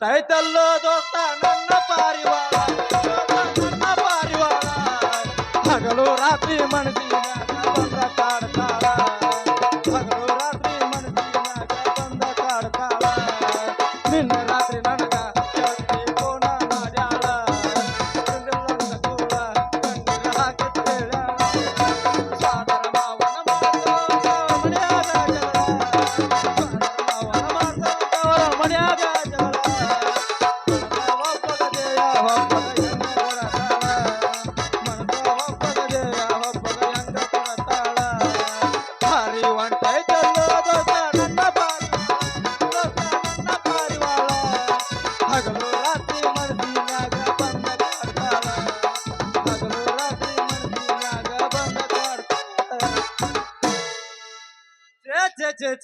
ತೈತಲ್ಲೋ ದೋಸ್ತ ನನ್ನ ಪಾರಿವಾಳ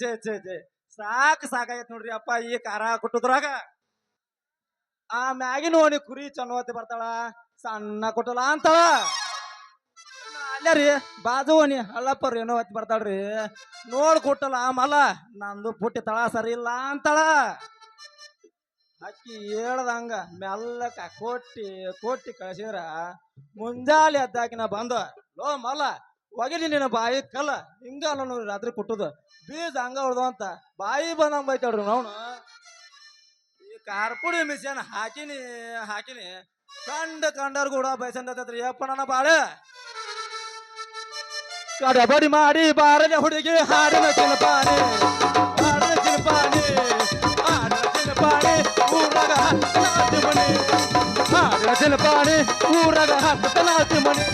ಛೇ ಛೇ ಛೇ. ಸಾಕು ಸಾಕಾಗೈತ್ ನೋಡ್ರಿ ಅಪ್ಪ, ಈ ಖಾರ ಕೊಟ್ಟದ್ರಾಗ. ಆ ಮ್ಯಾಗಿನ ಓಣಿ ಕುರಿ ಚನ್ನವತ್ತಿ ಬರ್ತಾಳ. ಸಣ್ಣ ಕೊಟ್ಟಲ ಅಂತಾಳ. ಅಲ್ಲೇ ರೀ ಬಾಜು ಓಣಿ ಹಳ್ಳಪ್ಪರ್ ಏನೋ ಹೊತ್ತಿ ಬರ್ತಾಳ್ರಿ. ನೋಡ್ ಕುಟ್ಟಲ ಮಲ್ಲ ನಂದು ಪುಟ್ಟಿ ತಳ ಸರಿ ಇಲ್ಲ ಅಂತಾಳ. ಅಕ್ಕಿ ಹೇಳ್ದಂಗ ಮೆಲ್ಲಕ ಕೊಟ್ಟಿ ಕೊಟ್ಟಿ ಕಳ್ಸಿದ್ರ, ಮುಂಜಾಲೆ ಎದ್ದಾಕಿನ ಬಂದ, ಲೋ ಮಲ್ಲ ಒಗಿಲಿ ನಿನ್ನ ಬಾಯಿ ಕಲ್ಲ, ಹಿಂಗ ನೋಡ್ರಿ ರಾತ್ರಿ ಕೊಟ್ಟದ ಬೀಜ ಹಂಗ ಹೊಡೆದು ಅಂತ. ಬಾಯಿ ಬಂದಂಗ ಬೈತಾಳ್ರಿ ನಾವು ಈ ಕಾರ್ಪುಡಿ ಮಿಷನ್ ಹಾಕಿನಿ ಹಾಕಿನಿ. ಕಂಡ ಕಂಡರ್ ಕೂಡ ಬೈಸಂದತ್ರಿ ಯಪ್ಪ ನನ್ನ ಬಾಳೆ. ಕಡಬಡಿ ಮಾಡಿ ಬಾರನೆ ಹುಡುಗಿ ಹಾಡಿನ ಚಿನಪಾನಿ ಹಾಡಿನ ಚಿನಪಾನಿ ಹಾಡಿನ ಚಿನಪಾನಿ ಊರಾಗ ಹತ್ತನಾತಿ ಮಣಿ ಹಾಡಿನ ಚಿನಪಾನಿ ಊರಾಗ ಹತ್ತನಾತಿ ಮಣಿ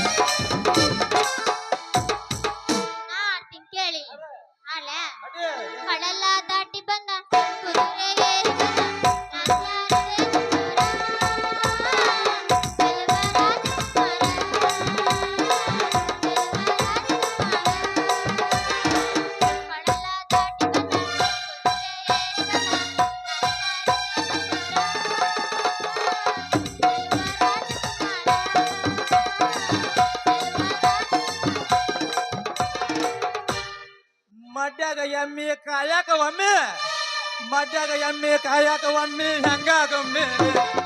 ಮಡ್ಯಾಗ ಎಮ್ಮಿ ಕಾಯಕ ಒಮ್ಮೆ ಹೆಂಗಾಗೊಮ್ಮೆ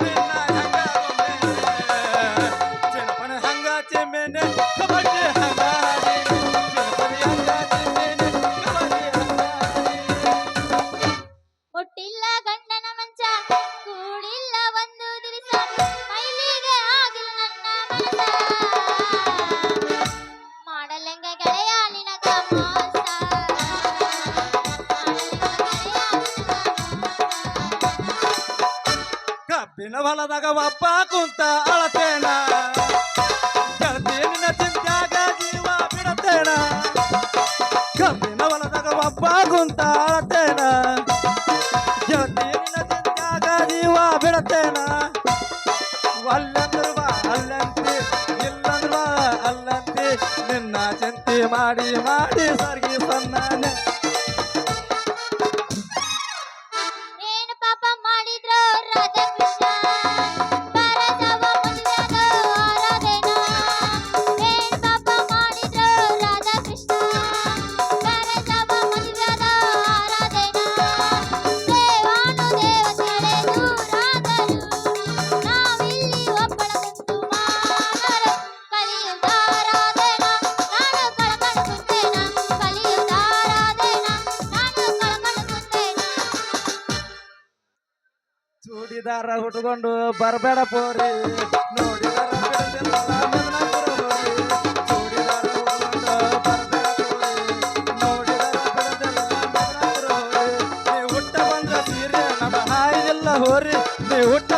ನಿನ್ನ ಕಬ್ಬಿನ ಹೊಲದಾಗ ಒಬ್ಬ ಕುಂತ ಅಳತೇನ. ಗೆಳತಿ ನಿನ್ನ ಚಿಂತ್ಯಾಗ ಜೀವ ಬಿಡತೇನ. ಕಬ್ಬಿನ ಹೊಲದಾಗ ಒಬ್ಬ ಕುಂತ ಅಳತೇನ. ಗೆಳತಿ ನಿನ್ನ ಚಿಂತ್ಯಾಗ ಜೀವ ಬಿಡತೇನ. ಅಲ್ಲಂದ್ರ ಬಾ ಅಲ್ಲಂತಿ ಇಲ್ಲಂದ್ರ ಅಲ್ಲಂತಿ ನಿನ್ನ ಚಿಂತೆ ಮಾಡಿ ಮಾಡಿ ಸರ್ಗಿ ಸನ್ನಾನೆ ಮೆದನಾಪುರ ಬರಬೇಡ ನೀ ಹುಟ್ಟ ಬಂದ ಸೀರೆ ನಮ್ಮ ಹಾಯಿಲ್ಲ ಹೋರಿ. ನೀ ಹುಟ್ಟ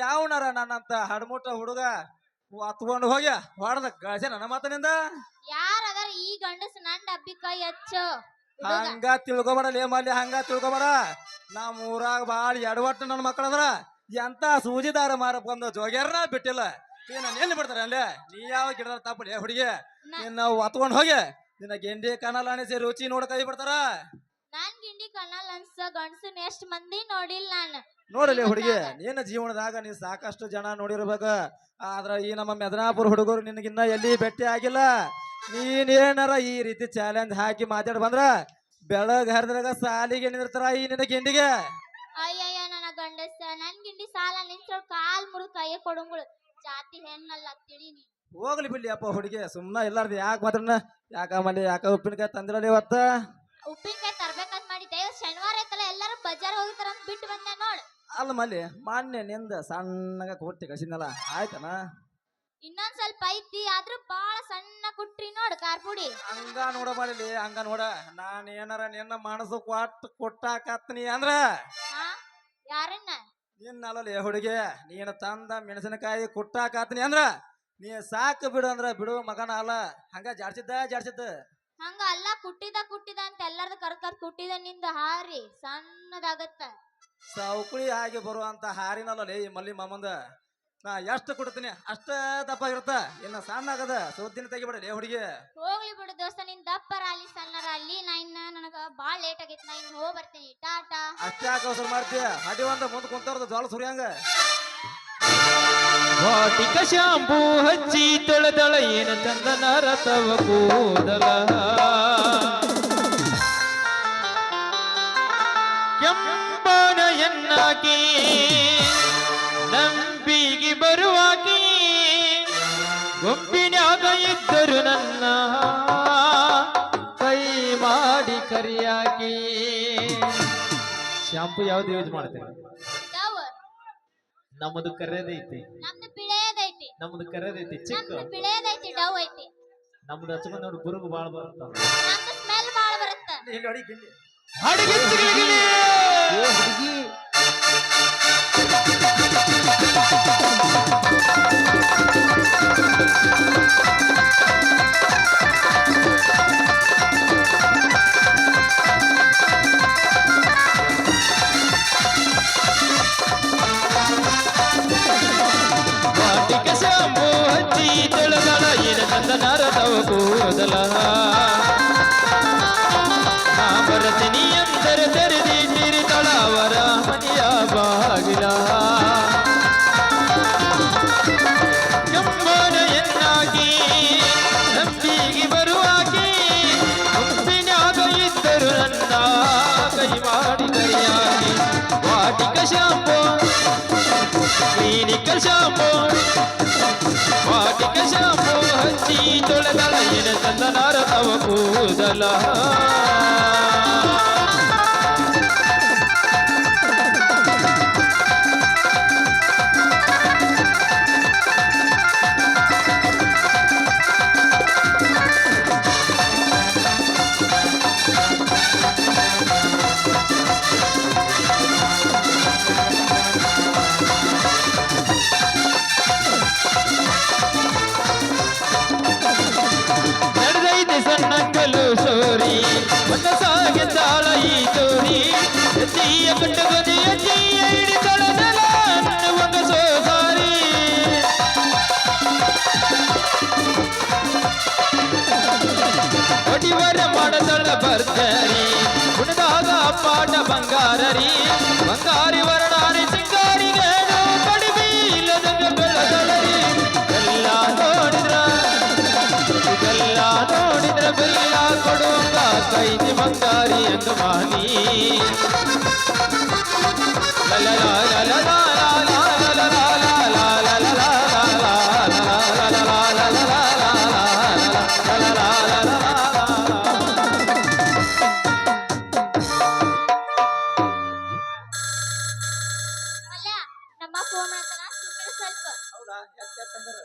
ಯಾವನಾರ ನನ್ನಂತ ಹಡ್ಮುಟ್ಟ ಹುಡುಗ ಹತ್ಕೊಂಡು ಹೋಗ್ಯ ಹೊಡೆದ ಗಳಸೆ ನನ್ನ ಮಾತನಿಂದ? ಯಾರ ಅದರ ಈ ಗಂಡಸ ನನ್ ಡಬ್ಬಿ ಕೈ ಹಚ್ಚು. ಹಂಗ ತಿಳ್ಕೊಬೇಡ ಲೇ ಮಲ್ಯ ಹಂಗ ತಿಳ್ಕೊಬೇಡ. ನಮ್ಮ ಊರಾಗ ಬಾಳ ಎಡವಟ್ಟು ನನ್ನ ಮಕ್ಕಳದ್ರ. ಎಂತ ಸೂಜಿದಾರ ಮಾರ ಬಂದ ಜೋಗ್ಯಾರನ ಬಿಟ್ಟಿಲ್ಲ. ನೀನ ಎಲ್ಲಿ ಬಿಡ್ತಾರೆ ಅಲ್ಲೇ? ನೀ ಯಾವ ಗಿಡದ ತಪ್ಪಲಿ ಹುಡುಗಿ? ನಿನ್ನ ಹತ್ಕೊಂಡು ಹೋಗಿ ನಿನ್ನ ಗೆಂಡಿ ಕನಲ್ ಅಣಿಸಿ ರುಚಿ ನೋಡ ಕೈ ಬಿಡ್ತಾರ. ನಾನ್ ಗಿಂಡಿ ಕಣ್ಣಲ್ ಅನ್ಸ ಗಂಡಸನ್ ಎಷ್ಟ್ ಮಂದಿ ನೋಡಿಲ್ಲ ನಾನು. ನೋಡಲಿ ಹುಡುಗಿ ನಿನ್ನ ಜೀವನದಾಗ ನೀ ಸಾಕಷ್ಟು ಜನ ನೋಡಿರ್ಬೇಕ. ಆದ್ರ ಈ ನಮ್ಮ ಮೆದನಾಪುರ ಹುಡುಗರು ನಿನಗಿನ್ನ ಎಲ್ಲಿ ಭೇಟಿ ಆಗಿಲ್ಲ? ನೀನೇನಾರ ಈ ರೀತಿ ಚಾಲೆಂಜ್ ಹಾಕಿ ಮಾತಾಡ್ ಬಂದ್ರ ಬೆಳಗ್ ಹರಿದ್ರಾಗ ಸಾಲಿಗೆ ನಿಂದಿರ್ತಾರ ಈ ನಿನ್ನ ಗಿಂಡಿಗೆ. ಅಯ್ಯಯ್ಯ ನನ್ನ ಗಂಡಸ ನನ್ ಗಿಂಡಿ ಸಾಲ ನಿಂತ ಕಾಲ್ ಮುರಿದ್ ಕೈಯ ಕೊಡುಂಗಳು. ಜಾತಿ ಹೆಣ್ಣಲ್ಲ ತಿಳಿ ನೀ ಹೋಗ್ಲಿ ಬಿಡ್ಲಿ ಅಪ್ಪ ಹುಡುಗಿ ಸುಮ್ಮನೆ ಇಲ್ಲಾರ್ದು ಯಾಕೆ ಮಾತ್ರನ ಯಾಕ ಮನೆ ಯಾಕ ಉಪ್ಪಿನಕಾಯಿ ತಂದಿರಲಿ ಇವತ್ತ? ಉಪ್ಪಿನಕಾಯಿ ಅಲ್ಲ ಮಲ್ಲಿ ಮಾನ್ಯ ನಿಂದ ಸಣ್ಣಗ ಕೊಟ್ಟಿ ಕಳ್ಸಿದ್ನಲ್ಲ ಆಯ್ತನ? ಇನ್ನೊಂದ್ ಸ್ವಲ್ಪ ಐತಿ ಆದ್ರೂ ಬಾಳ ಸಣ್ಣ ಕುಟ್ರಿ ನೋಡ್ ಕಾರ್ಪುಡಿ. ಹಂಗ ನೋಡ ಮಾಡಿಲಿ ಹಂಗ ನೋಡ. ನಾನ್ ಏನಾರ ನಿನ್ನ ಮನಸ್ಸು ಕೊಟ್ಟು ಕೊಟ್ಟಾಕತ್ನಿ ಅಂದ್ರ? ಹಾ ಯಾರನ್ನ? ನಿನ್ನ ಅಲ್ಲಲ್ಲಿ ಹುಡುಗಿ ನೀನು ತಂದ ಮೆಣಸಿನಕಾಯಿ ಕುಟ್ಟಾಕತ್ನಿ ಅಂದ್ರ ನೀ ಸಾಕು ಬಿಡು ಅಂದ್ರ ಬಿಡು ಮಗನ ಅಲ್ಲ. ಹಂಗ ಜಾಡ್ಸಿದ್ದ ಜಾಡ್ಸಿದ್ದ? ಹಂಗ ಅಲ್ಲ ಕುಟ್ಟಿದ ಕುಟ್ಟಿದ ಅಂತ ಎಲ್ಲಾರ್ದು ಕರ್ಕರ್ ಕರ್ ಕುಟ್ಟಿದ ನಿಂದ ಹಾರಿ ಸಣ್ಣದಾಗತ್ತ. ಸೌಕಳಿ ಆಗಿ ಬರುವಂತ ಹಾರಿನಲ್ಲೇ ಈ ಮಲ್ಲಿ ಮಾಮಂದ. ನಾ ಎಷ್ಟು ಕೊಡ್ತೀನಿ? ಅಷ್ಟ ದಪ್ಪ ಇರುತ್ತ ಇನ್ನ ಸಣ್ಣ ಆಗದ. ಸೋದಿನ ತೆಗಿಬಿಡಲಿ ಹುಡುಗಿ. ಹೋಗ್ಲಿ ಬಿಡು ದೋಸ್ತ ನಿನ್ ದಪ್ಪರ ಅಲ್ಲಿ ಸಣ್ಣರ ಅಲ್ಲಿ. ನಾ ಇನ್ನ ನನಗ ಬಾಳ ಲೇಟ್ ಆಗೈತಿ. ನಾ ಇನ್ನು ಹೋಗಿ ಬರ್ತೀನಿ ಟಾಟಾ. ಅಷ್ಟೇ ಯಾಕೆ ಅವಸರ ಮಾಡ್ತೀಯ ಹಡಿ ಒಂದ ಮುಂದ್ ಕುಂತಾರದ ಜ್ವಾಳ ಸುರಿಯಂಗ. ವಾಟಿಕ ಶಾಂಪೂ ಹಚ್ಚಿ ತಳದಳ ಏನ ಚಂದನ ರಥವ ಕೂದಲ. ಎನ್ನಾಕಿ ನಂಬಿಗೆ ಬರುವಾಕಿ? ಗುಂಪಿನ್ಯಾಗ ಇದ್ದರು ನನ್ನ ಕೈ ಮಾಡಿ ಕರಿಯಾಕಿ? ಶಾಂಪು ಯಾವ್ದು ಯೂಸ್ ಮಾಡ್ತೇವೆ ನಮ್ಮದು ಕರೆದೈತಿ ನಮ್ದು ಕರೆದೈತಿ ಚಿಕ್ಕ. ನಮ್ದು ಹಚ್ಕೊಂಡ್ ನೋಡಿ ಬುರುಗು ಬಾಳ ಬರುತ್ತ. ಸ್ಮೆಲ್ ಬಾಳ ಬರುತ್ತ. ಇಲ್ಲಿ thank you shampoo Vatika shampoo ಹಚ್ಚಿ ತೊಳೆದಳ ಏನ ಚಂದನಾರ ತವ ಕೂದಲ ಅಂದ್ರ?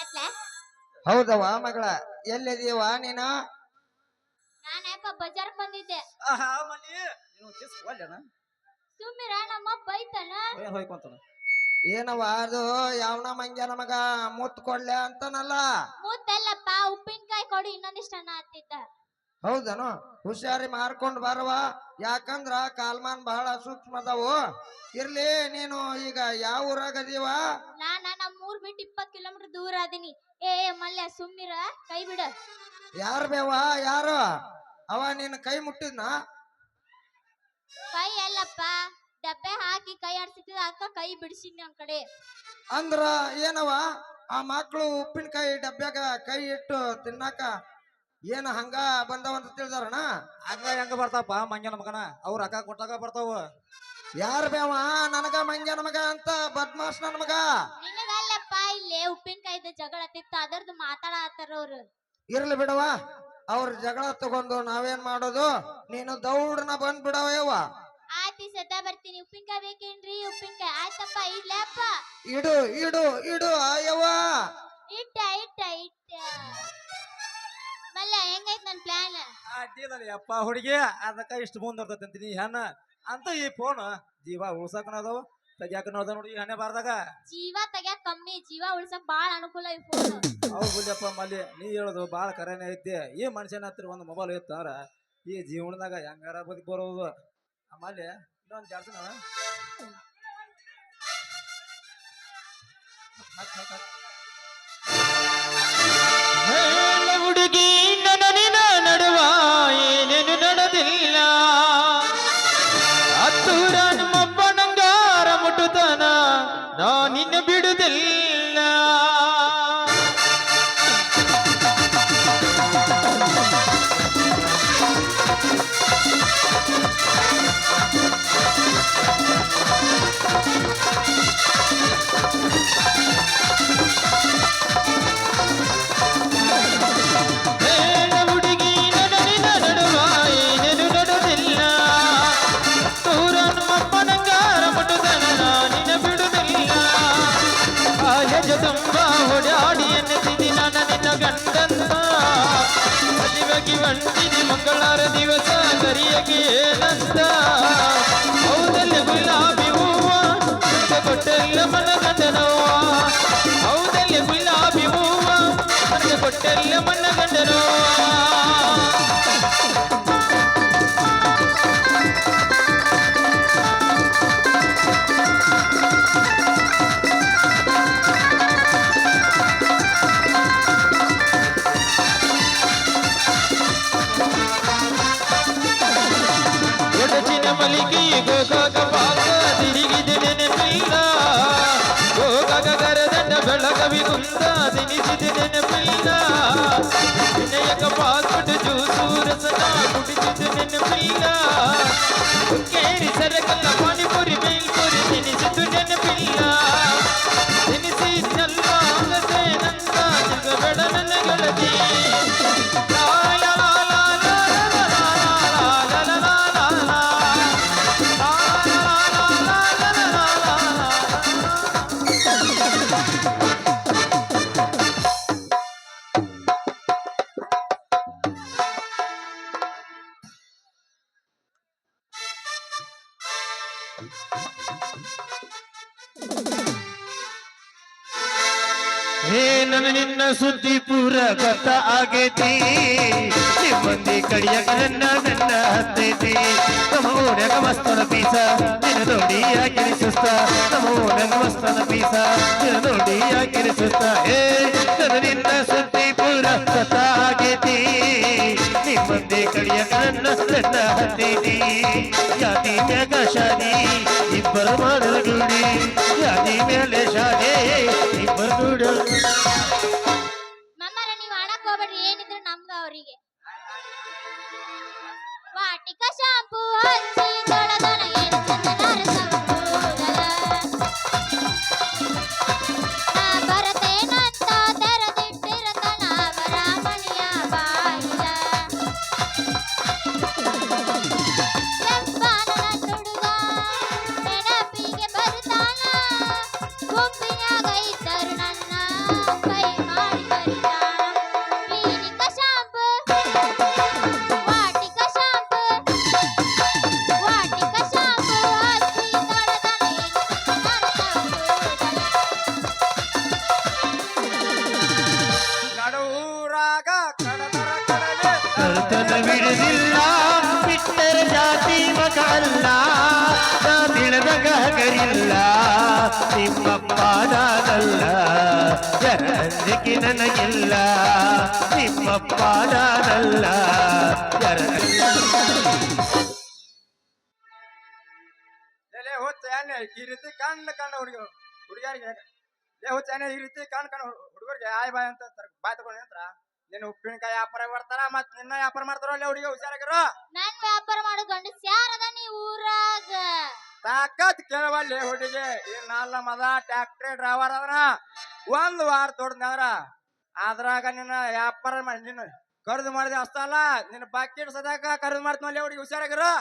ಎತ್ಲೆ ಹೌದವ ಮಗಳ ಎಲ್ಲಿದೀವ ನೀನು? ಯಾಕ ಬಜಾರ್ ಬಂದಿದ್ದೆ? ಆಹಾ ಮಲ್ಲಿ. ನೀನು ಕಿಸ್ ಒಲ್ಲೆನ ಸುಮ್ಮಿರ ನಮ್ಮ ಬೈತಾನ? ಏನ್ ಹೋಯ್ಕೊಂತಾನ ಏನವ ಅದು ಯಾವನ ಮಂಗ್ಯನ ಮಗ ಮುತ್ ಕೊಡ್ಲೆ ಅಂತನಲ್ಲ? ಮೂತಲ್ಲಪ್ಪ ಉಪ್ಪಿನಕಾಯಿ ಕೊಡಿ ಇನ್ನೊಂದಿಷ್ಟ ಅನ್ನ ಹತ್ತಿದ್ದ ಹೌದನು? ಹುಷಾರಿ ಮಾರ್ಕೊಂಡ್ ಬರವ ಯಾಕಂದ್ರ ಕಾಲ್ಮಾನ್ ಬಹಳ ಸೂಕ್ಷ್ಮ ಅದಾವು ಇರ್ಲಿ ನೀನು ಈಗ ಯಾವ ಊರಾಗ ಅದೀವ? ನಾನ ನಮ್ಮ ಊರ್ ಬಿಟ್ಟು ಇಪ್ಪತ್ ಕಿಲೋಮೀಟರ್ ದೂರ ಅದೀನಿ. ಏ ಮಲ್ಯ ಸುಮ್ಮಿರ ಕೈ ಬಿಡ. ಯಾರು ಬೇವ ಯಾರು? ಅವ ನಿನ್ನ ಕೈ ಮುಟ್ಟಿದ್ನ? ಕೈ ಅಲ್ಲಪ್ಪ ಡಬ್ಬೆ ಹಾಕಿ ಕೈ ಆಡ್ಸಿಟ್ಟಿದ ಅಕ್ಕ ಕೈ ಬಿಡಿಸಿದ್ನಿ ಅವ್ನ ಕಡೆ. ಅಂದ್ರ ಏನವ ಆ ಮಕ್ಳು ಉಪ್ಪಿನಕಾಯಿ ಡಬ್ಬ್ಯಾಗ ಕೈ ಇಟ್ಟು ತಿನ್ನಾಕ ಏನ ಹಂಗ ಬಂದವಂತ ತಿಳಿದಾರಣ? ಹಂಗ ಹೆಂಗ ಬರ್ತಾವಪ್ಪ ಮಂಜನ ಮಗನ? ಅವ್ರ ಅಕ್ಕ ಕೊಟ್ಟಾಗ ಬರ್ತಾವ. ಯಾರ ಬೇವ ನನಗ ಮಂಜನ ಮಗ ಅಂತ ಬದ್ಮಾಸ್ ನನ್ ಮಗ. ನಿನಗಲ್ಲಪ್ಪ ಇಲ್ಲೇ ಉಪ್ಪಿನಕಾಯಿದ ಜಗಳ ತಿತ್ತ ಅದರ್ದು ಮಾತಾಡತ್ತಾರ ಅವ್ರು. ಇರ್ಲಿ ಬಿಡವ ಅವ್ರ ಜಗಳ ತಗೊಂಡು ನಾವೇನ್ ಮಾಡೋದು? ನೀನು ದೌಡನ ಬಂದ್ ಆಯ್ತಿ ಈ ಬರ್ತೀನಿ. ಉಪ್ಪಿನಕಾಯಿ ಬೇಕೇನ್ರಿ? ಉಪ್ಪಿನಕಾಯಿ. ಆಯ್ತಪ್ಪ ಇಡ್ಲಪ್ಪ. ಇಡು ಇಡು ಇಡು ಆಯವ್ವ ಇಟ್ಟ ಇಟ್ಟ ಇಟ್ಟ. ಮಲ್ಲ ಹೆಂಗೈತ್ ನನ್ ಪ್ಲಾನ್ ಅಡ್ಡಿದಲ್ಲ ಅಪ್ಪ ಹುಡುಗಿ ಅದಕ್ಕ ಇಷ್ಟು ಮುಂದೆ ನೀ ಹೆಣ್ಣ. ಅಂತ ಈ ಫೋನ್ ಜೀವ ಉಳ್ಸಕನದು ತೆಗ್ಯಾಕ ನೋಡ್ದ ನೋಡಿ ಹಣೆ ಬಾರ್ದಾಗ. ಜೀವ ತೆಗ್ಯಾಕ ಕಮ್ಮಿ ಜೀವ ಉಳ್ಸಕ್ ಬಾಳ ಅನುಕೂಲ ಈ ಫೋನ್ ಅವ್ ಗುಲ್ಯಪ್ಪ, ಮಲ್ಲಿ, ನೀ ಹೇಳೋದು ಭಾಳ ಕರೆನೇ ಐತಿ. ಈ ಮನುಷ್ಯನ ಹತ್ರ ಒಂದು ಮೊಬೈಲ್ ಇತ್ತಾರ ಈ ಜೀವನದಾಗ ಹೆಂಗಾರ ಬದುಕ್ ಬರೋದು? ಆಮೇಲೆ ಇನ್ನೊಂದು ಜಾಸ್ತಿ ಹುಡುಗಿ, ನನ್ನ ನಿನ್ನ ನಡುವ ಏನೇನು ನಡೆದಿಲ್ಲ. ಹತ್ತೂರ ನಮ್ಮಪ್ಪ ನಂಗಾರ ಮುಟ್ಟುತ್ತಾನ ನಾ ನಿನ್ನ ಬಿಡುದಿಲ್ಲ. ಸುದ್ದಿ ಪೂರ ಬರ್ತಾ ಆಗೈತಿ. ನಿಮ್ಮಂದಿ ಕಡಿಯಕ ನನ್ನ ನನ್ನ ಹತ್ತೈತಿ. ನಮ್ಮ ಊರಾಗ ಮಸ್ತನ ಪೀಸ, ನಿನ್ನ ನೋಡಿ ಯಾಕಿರಿ ಸುಸ್ತ. ನಮ್ಮ ಪೀಸ, ನಿನ್ನ ನಿನ್ನ ಸುದ್ದಿ ಪೂರ ಗೊತ್ತ ಆಗೈತಿ. ನಿಮ್ಮಂದಿ ಕಡಿಯಕ ನನ್ನ ನನ್ನ ಹತ್ತೈತಿ. ಜಾತಿ ಮ್ಯಾಗ ಶಾದಿ, ಇಬ್ಬರು ಮಾಡಲು ಗುಡಿ ಜಾತಿ ಮೇಲೆ ಇಬ್ಬರು ನೀವ್ ಆಡಕ್ ಹೋಗ್ಬೇಡ್ರಿ ಏನಿದ್ರು ನಮ್ಗ ಅವ್ರಿಗೆ ವಾಟಿಕ ಶಾಂಪೂ ಹಚ್ಚಿ ತೊಳೆದನ ಏನ್ ಚಂದನ ರಸವ ನಾನಲ್ಲ ಯಾರಂಜಿಕೆ ನನಗಿಲ್ಲ. ನಿಮ್ಮಪ್ಪ ನಾನಲ್ಲ ಯಾರ ಈ ರೀತಿ ಕಣ್ಣು ಕಣ್ಣು ಹುಡುಗ ಹುಡುಗಿಯರಿಗೆ ಲೇ ಹುಚ್ಚಾನೆ ಈ ರೀತಿ ಕಣ್ಣು ಕಣ್ಣು ಹುಡುಗರಿಗೆ ಆಯ್ ಬಾಯ್ ಅಂತ ಅಂತಾರ. ಬಾಯ್ ತಗೊಂಡು ನಿಂತ್ರ ನಿನ್ನ ಉಪ್ಪಿನಕಾಯಿ ವ್ಯಾಪಾರ ಮಾಡ್ತಾರ ಮತ್ ನಿನ್ನ ವ್ಯಾಪಾರ ಮಾಡ್ತಾರ ಅಲ್ಲೇ ಹುಡುಗಿ ಹುಷಾರಾಗಿರೋ? ನನ್ ವ್ಯಾಪಾರ ಮಾಡೋ ಗಂಡಸ್ ಯಾರದ ನೀ ಊರಾಗ? ತಾಕತ್ ಕೇಳವಲ್ಲಿ ಹುಡುಗಿ. ಈ ನಾಲ್ಲ ಮದ ಟ್ಯಾಕ್ಟ್ರಿ ಡ್ರೈವರ್ ಅದ್ರ. ಒಂದ್ ವಾರ ತೊಡ್ದಂದ್ರ ಅದ್ರಾಗ ನಿನ್ನ ವ್ಯಾಪಾರ ಮಾಡಿ ನಿನ್ನ ಕರ್ದು ಮಾಡಿದೆ ಅಷ್ಟಲ್ಲ ನಿನ್ನ ಬಾಕಿ ಸದಾಕ ಕರ್ದು ಮಾಡ್ತೀನಿ ಅಲ್ಲಿ ಹುಡುಗಿ ಹುಷಾರಾಗಿರು.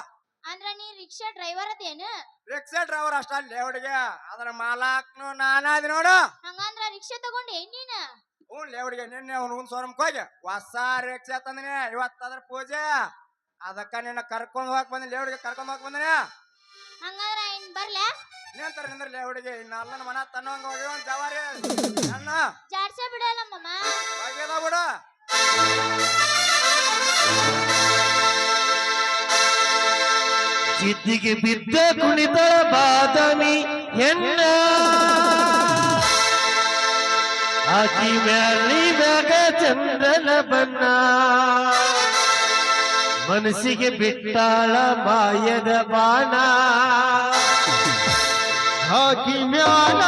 ಅಂದ್ರ ನೀ ರಿಕ್ಷಾ ಡ್ರೈವರ್ ಅದೇನು? ರಿಕ್ಷಾ ಡ್ರೈವರ್ ಅಷ್ಟ ಅಲ್ಲಿ ಹುಡುಗಿ. ಅದ್ರ ಮಾಲಾಕ್ನು ನಾನಾದ ನೋಡು. ಹಂಗಂದ್ರ ರಿಕ್ಷಾ ತಗೊಂಡೆ ನೀನ? ಹ್ಞೂ ಹುಡುಗಿ ನಿನ್ನೆ ಅವ್ನು ಒಂದು ಸೋರಮ್ಗೆ ಹೋಗಿ ಹೊಸ ರಿಕ್ಷಾ ತಂದಿನಿ ಇವತ್ತು ಅದ್ರ ಪೂಜೆ. ಅದಕ್ಕ ನಿನ್ನ ಕರ್ಕೊಂಡ್ ಹೋಗಕ್ ಬಂದಿನಿ ಲೇ ಹುಡುಗಿ ಕರ್ಕೊಂಡು ಹೋಗಕ್ ಬಂದಿನಿ. ಹಂಗಂದ್ರ ಇನ್ ಬರ್ಲೆ ನಿಂತರ ನಿಂದ್ರ ಲೇವಡಿಗೆ ಇನ್ನ ಅಲ್ಲನ ಮನ ತನ್ನಂಗ ಹೋಗಿ ಒಂದ್ ಜವಾರಿ ಅಣ್ಣ ಜಾಡ್ಸ ಬಿಡಲ್ಲ ಮಮ್ಮ ಹೋಗ್ಯದ ಬಿಡು ಜಿದ್ದಿಗೆ ಬಿದ್ದ ಕುಣಿತ ಬಾದಾಮಿ ಹೆಣ್ಣ ಆಕಿ ಮ್ಯಾಲಿ ಮ್ಯಾಗ ಚಂದ್ರನ ಬಣ್ಣ ಮನಸ್ಸಿಗೆ ಬಿಟ್ಟಾಳ ಮಾಯದ ಬಾಣ ಹಾಕಿ ಮ್ಯಾಲ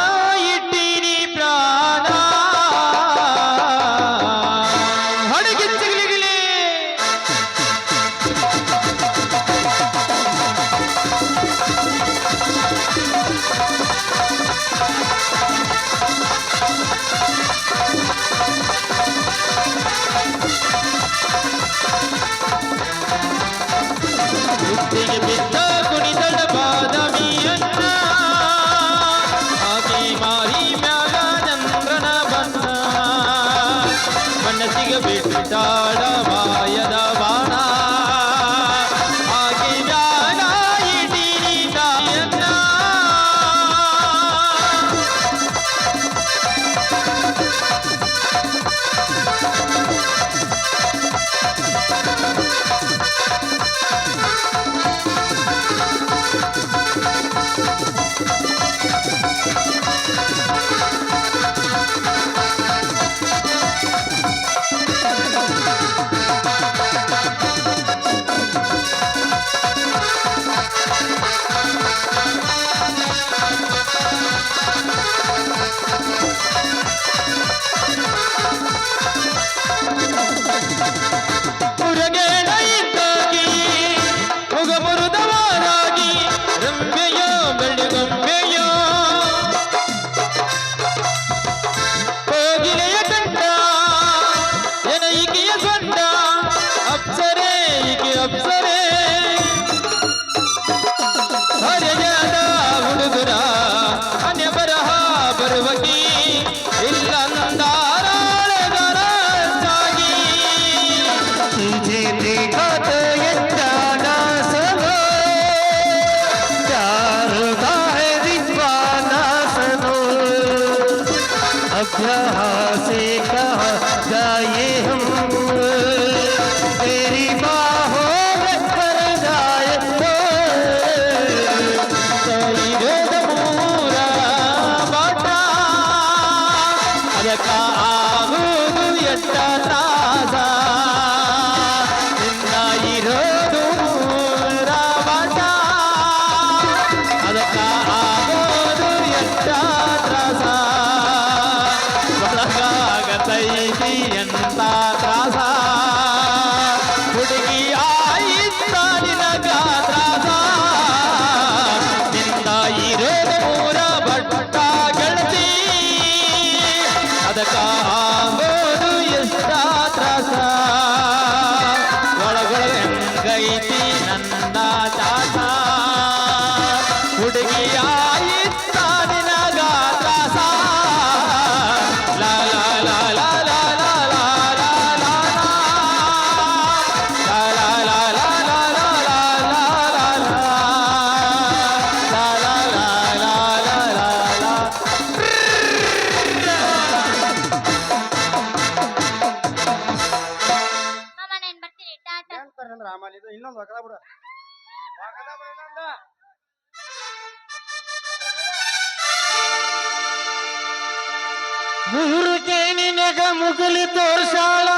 ಮುಗುರುಗೆ ನಿನಗ ಮುಗುಲಿ ತೋರ್ಸಾಳ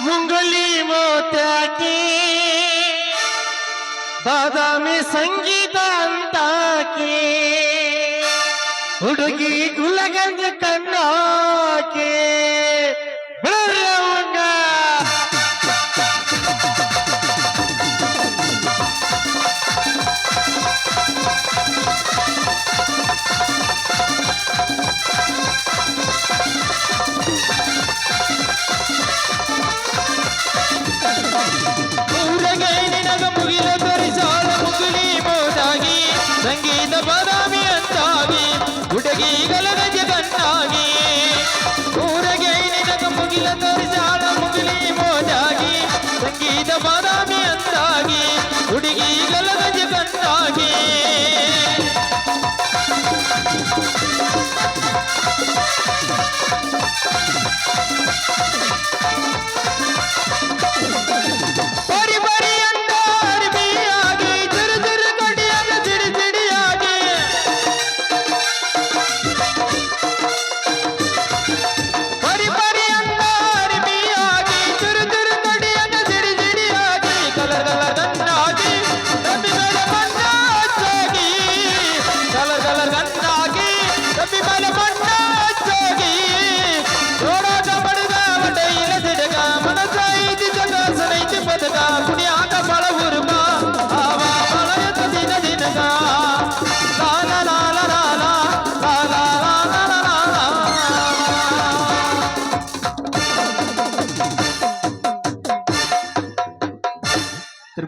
ಮುಂಗುಲಿ ಮೋತಾಕಿ ಬಾದಾಮಿ ಸಂಗೀತ ಅಂತಾಕಿ ಹುಡುಗಿ ಗುಲಗಂಜ ಕಣ್ಣ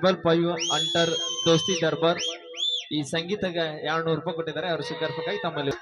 ಟ್ರಿಪಲ್ ಫೈವ್ ಅಂಟರ್ ದೋಸ್ತಿ ದರ್ಬಾರ್ ಈ ಸಂಗೀತ ಎರಡ್ನೂರು ರೂಪಾಯಿ ಕೊಟ್ಟಿದ್ದಾರೆ. ಅವ್ರು ಸ್ವೀಕರಿಸಬೇಕಾಗಿ ತಮ್ಮಲ್ಲಿ